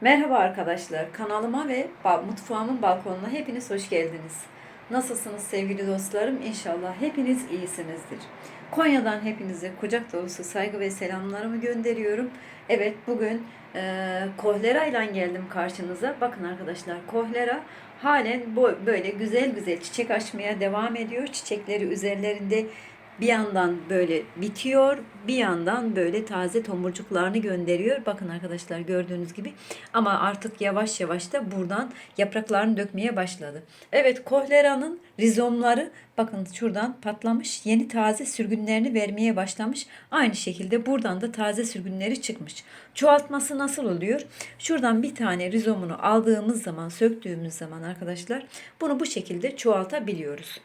Merhaba arkadaşlar, kanalıma ve mutfağımın balkonuna hepiniz hoş geldiniz. Nasılsınız sevgili dostlarım? İnşallah hepiniz iyisinizdir. Konya'dan hepinize kucak dolusu saygı ve selamlarımı gönderiyorum. Evet bugün e, kohlera ile geldim karşınıza. Bakın arkadaşlar kohlera halen böyle güzel güzel çiçek açmaya devam ediyor. Çiçekleri üzerlerinde bir yandan böyle bitiyor, bir yandan böyle taze tomurcuklarını gönderiyor. Bakın arkadaşlar gördüğünüz gibi. Ama artık yavaş yavaş da buradan yapraklarını dökmeye başladı. Evet, kohleranın rizomları bakın şuradan patlamış. Yeni taze sürgünlerini vermeye başlamış. Aynı şekilde buradan da taze sürgünleri çıkmış. Çoğaltması nasıl oluyor? Şuradan bir tane rizomunu aldığımız zaman, söktüğümüz zaman arkadaşlar bunu bu şekilde çoğaltabiliyoruz.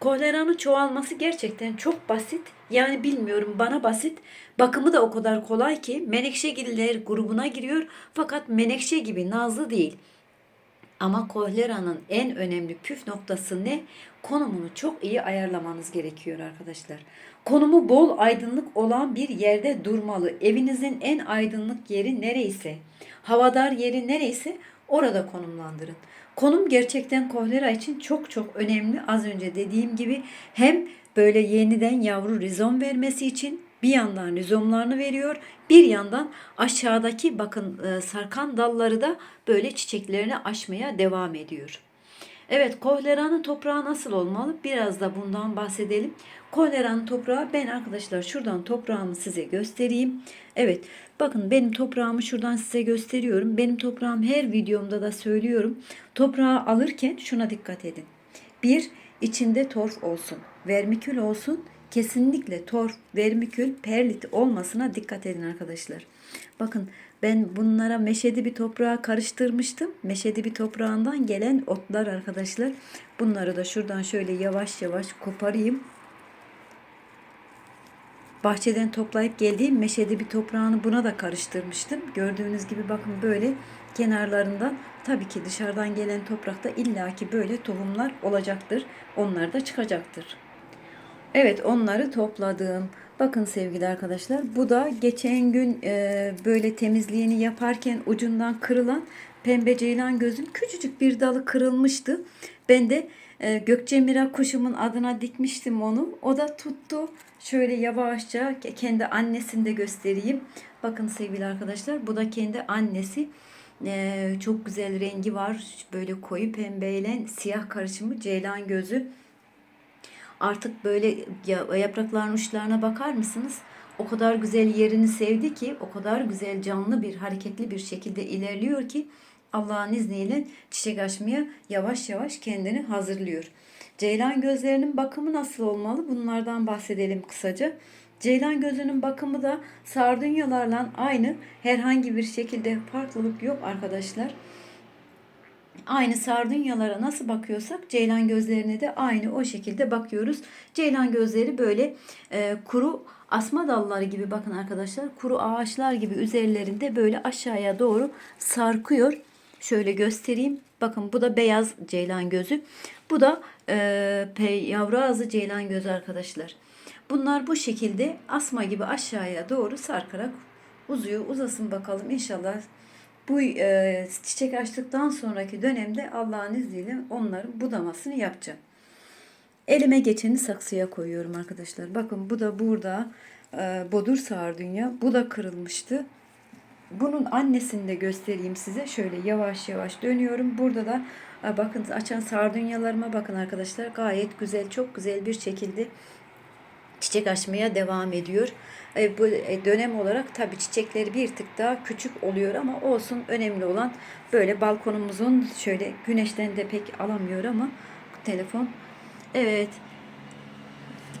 Kohleranın çoğalması gerçekten çok basit. Yani bilmiyorum bana basit. Bakımı da o kadar kolay ki menekşegiller grubuna giriyor. Fakat menekşe gibi nazlı değil. Ama kohleranın en önemli püf noktası ne? Konumunu çok iyi ayarlamanız gerekiyor arkadaşlar. Konumu bol aydınlık olan bir yerde durmalı. Evinizin en aydınlık yeri nereyse, havadar yeri nereyse orada konumlandırın. Konum gerçekten kohlera için çok çok önemli. Az önce dediğim gibi hem böyle yeniden yavru rizom vermesi için bir yandan rizomlarını veriyor, bir yandan aşağıdaki bakın e, sarkan dalları da böyle çiçeklerini açmaya devam ediyor. Evet, kohleranın toprağı nasıl olmalı? Biraz da bundan bahsedelim. Kohleranın toprağı ben arkadaşlar şuradan toprağımı size göstereyim. Evet, bakın benim toprağımı şuradan size gösteriyorum. Benim toprağım her videomda da söylüyorum. Toprağı alırken şuna dikkat edin. Bir, içinde torf olsun, vermikül olsun. Kesinlikle torf, vermikül, perlit olmasına dikkat edin arkadaşlar. Bakın ben bunlara meşedi bir toprağa karıştırmıştım. Meşedi bir toprağından gelen otlar arkadaşlar. Bunları da şuradan şöyle yavaş yavaş koparayım. Bahçeden toplayıp geldiğim meşedi bir toprağını buna da karıştırmıştım. Gördüğünüz gibi bakın böyle kenarlarından tabii ki dışarıdan gelen toprakta illaki böyle tohumlar olacaktır. Onlar da çıkacaktır. Evet onları topladım. Bakın sevgili arkadaşlar bu da geçen gün e, böyle temizliğini yaparken ucundan kırılan pembe ceylan gözün küçücük bir dalı kırılmıştı. Ben de e, Gökçemira kuşumun adına dikmiştim onu. O da tuttu. Şöyle yavaşça kendi annesini de göstereyim. Bakın sevgili arkadaşlar bu da kendi annesi. E, çok güzel rengi var. Böyle koyu pembeyle siyah karışımı ceylan gözü. Artık böyle yaprakların uçlarına bakar mısınız? O kadar güzel yerini sevdi ki, o kadar güzel canlı bir, hareketli bir şekilde ilerliyor ki Allah'ın izniyle çiçek açmaya yavaş yavaş kendini hazırlıyor. Ceylan gözlerinin bakımı nasıl olmalı? Bunlardan bahsedelim kısaca. Ceylan gözünün bakımı da sardunyalarla aynı. Herhangi bir şekilde farklılık yok arkadaşlar. Aynı sardunyalara nasıl bakıyorsak ceylan gözlerine de aynı o şekilde bakıyoruz. Ceylan gözleri böyle e, kuru asma dalları gibi bakın arkadaşlar kuru ağaçlar gibi üzerlerinde böyle aşağıya doğru sarkıyor. Şöyle göstereyim. Bakın bu da beyaz ceylan gözü. Bu da e, yavru ağzı ceylan gözü arkadaşlar. Bunlar bu şekilde asma gibi aşağıya doğru sarkarak uzuyor. Uzasın bakalım inşallah bu e, çiçek açtıktan sonraki dönemde Allah'ın izniyle onların budamasını yapacağım. Elime geçeni saksıya koyuyorum arkadaşlar. Bakın bu da burada e, bodur sardunya. Bu da kırılmıştı. Bunun annesini de göstereyim size. Şöyle yavaş yavaş dönüyorum. Burada da e, bakın açan sardunyalarıma bakın arkadaşlar. Gayet güzel, çok güzel bir şekilde çiçek açmaya devam ediyor. E, bu e, dönem olarak tabi çiçekleri bir tık daha küçük oluyor ama olsun önemli olan böyle balkonumuzun şöyle güneşten de pek alamıyor ama telefon. Evet.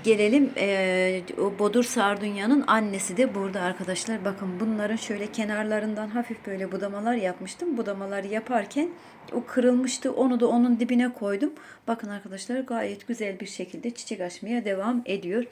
Gelelim e, o bodur sardunyanın annesi de burada arkadaşlar. Bakın bunların şöyle kenarlarından hafif böyle budamalar yapmıştım. Budamaları yaparken o kırılmıştı. Onu da onun dibine koydum. Bakın arkadaşlar gayet güzel bir şekilde çiçek açmaya devam ediyor.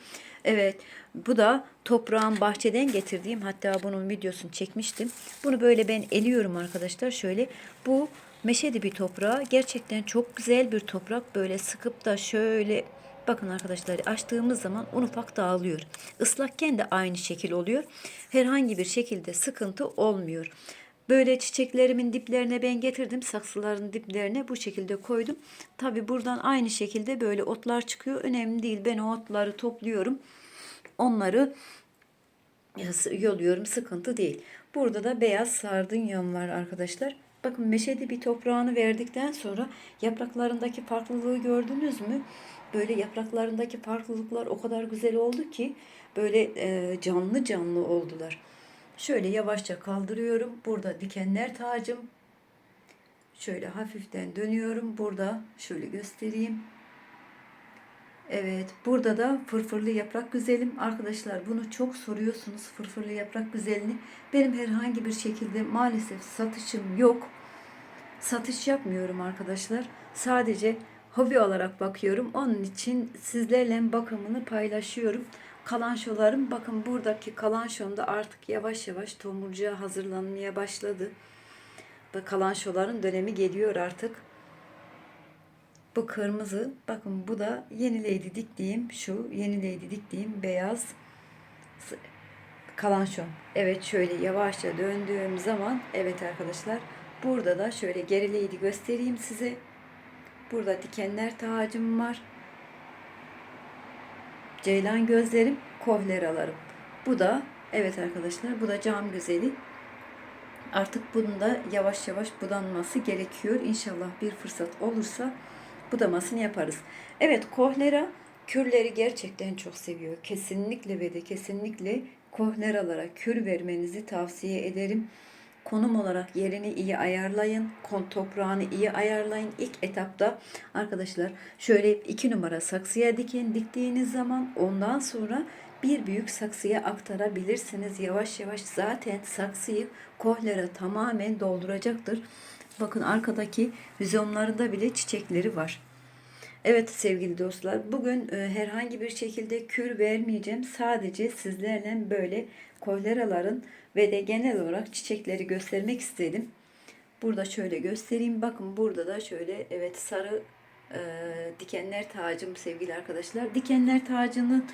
Evet bu da toprağın bahçeden getirdiğim hatta bunun videosunu çekmiştim. Bunu böyle ben eliyorum arkadaşlar. Şöyle bu meşedi bir toprağı. Gerçekten çok güzel bir toprak. Böyle sıkıp da şöyle Bakın arkadaşlar açtığımız zaman un ufak dağılıyor. Islakken de aynı şekil oluyor. Herhangi bir şekilde sıkıntı olmuyor. Böyle çiçeklerimin diplerine ben getirdim. Saksıların diplerine bu şekilde koydum. Tabi buradan aynı şekilde böyle otlar çıkıyor. Önemli değil. Ben o otları topluyorum. Onları yoluyorum. Sıkıntı değil. Burada da beyaz sardunyam var arkadaşlar. Bakın meşede bir toprağını verdikten sonra yapraklarındaki farklılığı gördünüz mü? Böyle yapraklarındaki farklılıklar o kadar güzel oldu ki böyle e, canlı canlı oldular. Şöyle yavaşça kaldırıyorum. Burada dikenler tacım. Şöyle hafiften dönüyorum. Burada şöyle göstereyim. Evet, burada da fırfırlı yaprak güzelim. Arkadaşlar bunu çok soruyorsunuz fırfırlı yaprak güzelini. Benim herhangi bir şekilde maalesef satışım yok. Satış yapmıyorum arkadaşlar. Sadece hobi olarak bakıyorum. Onun için sizlerle bakımını paylaşıyorum. Kalanşolarım bakın buradaki kalanşom da artık yavaş yavaş tomurcuğa hazırlanmaya başladı. Ve kalanşoların dönemi geliyor artık. Bu kırmızı. Bakın bu da yeni lady diktiğim şu yeni lady diktiğim beyaz kalanşon. Evet şöyle yavaşça döndüğüm zaman evet arkadaşlar burada da şöyle geri lady göstereyim size. Burada dikenler tacım var. Ceylan gözlerim, kohleralarım. Bu da evet arkadaşlar bu da cam güzeli. Artık bunun da yavaş yavaş budanması gerekiyor. İnşallah bir fırsat olursa budamasını yaparız. Evet kohlera kürleri gerçekten çok seviyor. Kesinlikle ve de kesinlikle kohleralara kür vermenizi tavsiye ederim. Konum olarak yerini iyi ayarlayın. Kon toprağını iyi ayarlayın. İlk etapta arkadaşlar şöyle iki numara saksıya dikin diktiğiniz zaman ondan sonra bir büyük saksıya aktarabilirsiniz. Yavaş yavaş zaten saksıyı kohlera tamamen dolduracaktır. Bakın arkadaki hüzomlarında bile çiçekleri var. Evet sevgili dostlar bugün e, herhangi bir şekilde kür vermeyeceğim. Sadece sizlerle böyle kohleraların ve de genel olarak çiçekleri göstermek istedim. Burada şöyle göstereyim. Bakın burada da şöyle evet sarı e, dikenler tacım sevgili arkadaşlar. Dikenler tacının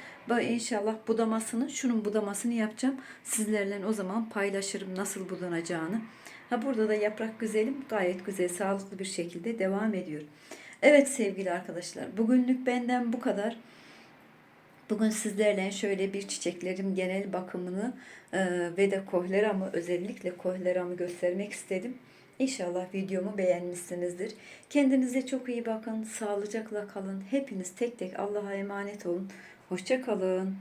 inşallah budamasını, şunun budamasını yapacağım. Sizlerle o zaman paylaşırım nasıl budanacağını. Ha burada da yaprak güzelim gayet güzel sağlıklı bir şekilde devam ediyor. Evet sevgili arkadaşlar bugünlük benden bu kadar. Bugün sizlerle şöyle bir çiçeklerim genel bakımını e, ve de kohleramı özellikle kohleramı göstermek istedim. İnşallah videomu beğenmişsinizdir. Kendinize çok iyi bakın. Sağlıcakla kalın. Hepiniz tek tek Allah'a emanet olun. Hoşça kalın.